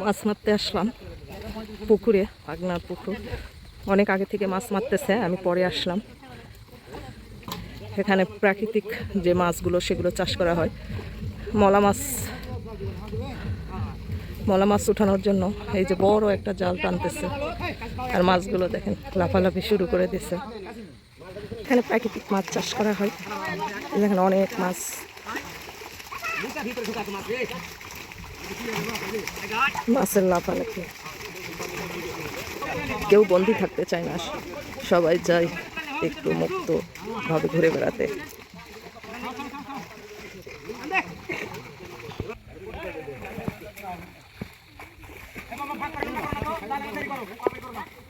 মাছ মারতে আসলাম পুকুরে পাগনার পুকুর। অনেক আগে থেকে মাছ মারতেছে, আমি পরে আসলাম। এখানে প্রাকৃতিক যে মাছগুলো, সেগুলো চাষ করা হয়। মলা মাছ মলা মাছ উঠানোর জন্য এই যে বড় একটা জাল টানতেছে। আর মাছগুলো দেখেন, লাফালাফি শুরু করে দিছে। এখানে প্রাকৃতিক মাছ চাষ করা হয়। এখানে অনেক মাছ। মাছের লাফালাফি কেউ বন্দি থাকতে চায় না, সবাই যায় একটু মুক্ত ভাবে ঘুরে বেড়াতে। মুরগি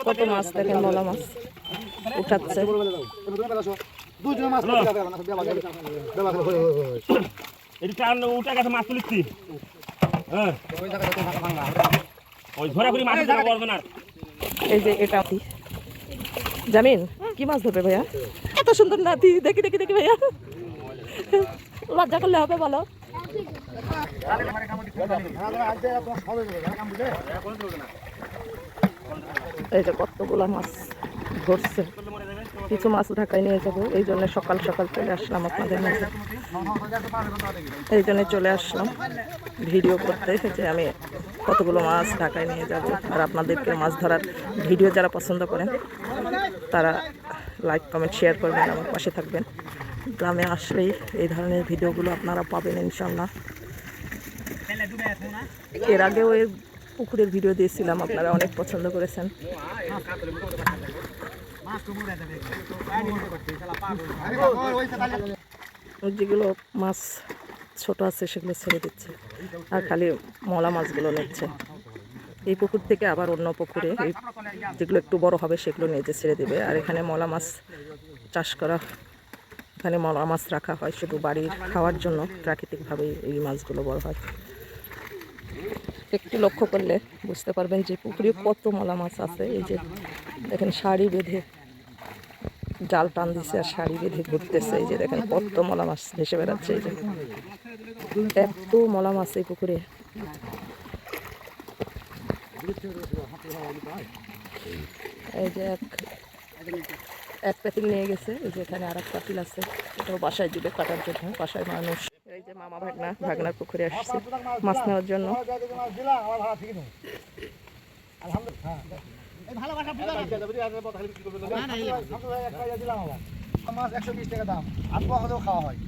কত মাছ দেখেন মলা মাছ উঠাচ্ছে এদিকে আর উঠে গেছে। মাছ তুলিচ্ছি হ্যাঁ ওই ধরে করি মাছ ধরা করবে না এই যে এটা জামিন, কি মাছ ধরবে ভাইয়া? এত সুন্দর নাতি, দেখি দেখি দেখি ভাইয়া। লজ্জা করলে হবে, বলো। এই যে কতগুলা মাছ ধরছে। কিছু মাছ ঢাকায় নিয়ে যাব। এই জন্য সকাল সকাল চলে আসলাম আপনাদের মাঝে। এই জন্য চলে আসলাম ভিডিও করতে যে আমি কতগুলো মাছ ঢাকায় নিয়ে যাব আর আপনাদেরকে মাছ ধরার ভিডিও যারা পছন্দ করেন, তারা লাইক, কমেন্ট, শেয়ার করবেন, আমার পাশে থাকবেন। গ্রামে আসলেই এই ধরনের ভিডিওগুলো আপনারা পাবেন ইনশাল্লাহ এর আগেও এই পুকুরের ভিডিও দিয়েছিলাম, আপনারা অনেক পছন্দ করেছেন। যেগুলো মাছ ছোট আছে, সেগুলো ছেড়ে দিচ্ছে। আর খালি মলা মাছগুলো নিচ্ছে। এই পুকুর থেকে আবার অন্য পুকুরে এই যেগুলো একটু বড় হবে, সেগুলো নিয়ে ছেড়ে দেবে। আর এখানে মলা মাছ চাষ করা, এখানে মলা মাছ রাখা হয় শুধু বাড়ির খাওয়ার জন্য প্রাকৃতিকভাবে এই মাছগুলো বড় হয়। একটু লক্ষ্য করলে বুঝতে পারবেন যে পুকুরে কত মলা মাছ আছে। এই যে দেখেন শাড়ি বেঁধে জাল টান দিচ্ছে আর শাড়ি বেঁধে ঘুরতেছে। এই যে দেখেন, কত মলা মাছ ভেসে বেড়াচ্ছে এই যে। এত মলা মাছ এই পুকুরে। এই যে এক এক প্যাকিং নিয়ে গেছে। এই যে এখানে আর এক পাতিল আছে। এটাও বাসায় দিবে কাটার জন্য, বাসায় মানুষ। এই যে মামা ভাগনা, ভাগনার পুকুরে আসছে মাছ নেওয়ার জন্য। মাছ একশো বিশ টাকা দাম। আর খাওয়া হয়।